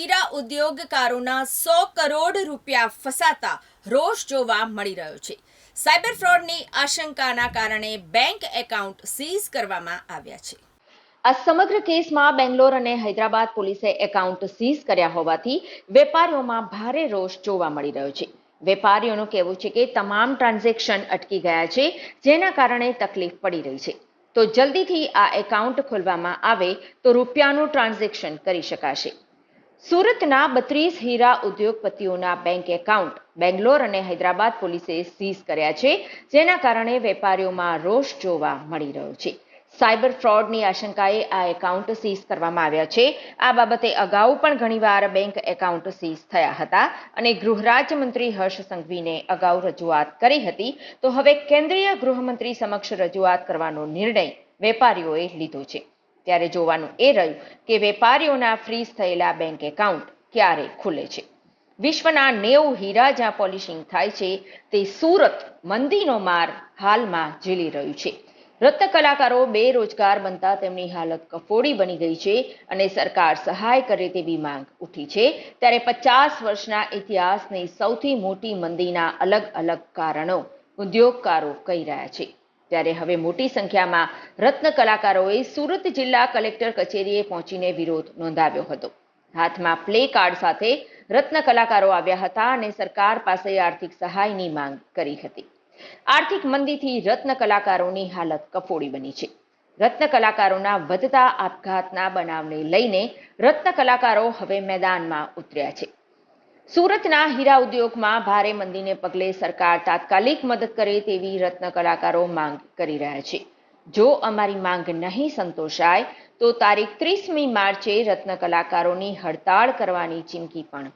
હીરા ઉદ્યોગકારોના સો કરોડ રૂપિયા ફસાતા રોષ જોવા મળી રહ્યો છે. સાયબર ફ્રોડની આશંકાના કારણે બેંક એકાઉન્ટ સીઝ કરવામાં આવ્યા છે. આ સમગ્ર કેસમાં બેંગ્લોર અને હૈદરાબાદ પોલીસે એકાઉન્ટ સીઝ કર્યા હોવાથી વેપારીઓમાં ભારે રોષ જોવા મળી રહ્યો છે. વેપારીઓનું કહેવું છે કે તમામ ટ્રાન્ઝેક્શન અટકી ગયા છે, જેના કારણે તકલીફ પડી રહી છે. તો જલ્દીથી આ એકાઉન્ટ ખોલવામાં આવે તો રૂપિયાનું ટ્રાન્ઝેક્શન કરી શકાશે. સુરતના બત્રીસ હીરા ઉદ્યોગપતિઓના બેંક એકાઉન્ટ બેંગ્લોર અને હૈદરાબાદ પોલીસે સીઝ કર્યા છે, જેના કારણે વેપારીઓમાં રોષ જોવા મળી રહ્યો છે. સાયબર ફ્રોડની આશંકાએ આ એકાઉન્ટ સીઝ કરવામાં આવ્યા છે. આ બાબતે અગાઉ પણ ઘણીવાર બેંક એકાઉન્ટ સીઝ થયા હતા અને ગૃહરાજ્યમંત્રી હર્ષ સંઘવીને અગાઉ રજૂઆત કરી હતી. તો હવે કેન્દ્રીય ગૃહમંત્રી સમક્ષ રજૂઆત કરવાનો નિર્ણય વેપારીઓએ લીધો છે. ત્યારે જોવાનું એ રહ્યું કે વેપારીઓના ફ્રીઝ થયેલા બેંક એકાઉન્ટ ક્યારે ખુલે છે? વિશ્વના નેવું હીરા જ્યાં પોલિશિંગ થાય છે, તે સુરત મંદીનો માર હાલમાં ઝીલી રહ્યું છે. રત્ન કલાકારો બેરોજગાર બનતા તેમની હાલત કફોડી બની ગઈ છે અને સરકાર સહાય કરે તેવી માંગ ઉઠી છે. ત્યારે પચાસ વર્ષના ઇતિહાસની સૌથી મોટી મંદીના અલગ અલગ કારણો ઉદ્યોગકારો કહી રહ્યા છે. ત્યારે હવે મોટી સંખ્યામાં રત્ન કલાકારોએ સુરત જિલ્લા કલેક્ટર કચેરીએ પહોંચીને વિરોધ નોંધાવ્યો હતો. હાથમાં પ્લે કાર્ડ સાથે રત્ન કલાકારો આવ્યા હતા અને સરકાર પાસે આર્થિક સહાયની માંગ કરી હતી. આર્થિક મંદીથી રત્ન કલાકારોની હાલત કફોડી બની છે. રત્ન કલાકારોના વધતા આપઘાતના બનાવને લઈને રત્ન કલાકારો હવે મેદાનમાં ઉતર્યા છે. સુરતના હીરા ઉદ્યોગમાં ભારે મંદીને પગલે સરકાર તાત્કાલિક મદદ કરે તેવી રત્ન કલાકારો માંગ કરી રહ્યા છે. જો અમારી માંગ નહીં સંતોષાય, તો તારીખ ત્રીસમી માર્ચે રત્ન કલાકારોની હડતાળ કરવાની ચીમકી પણ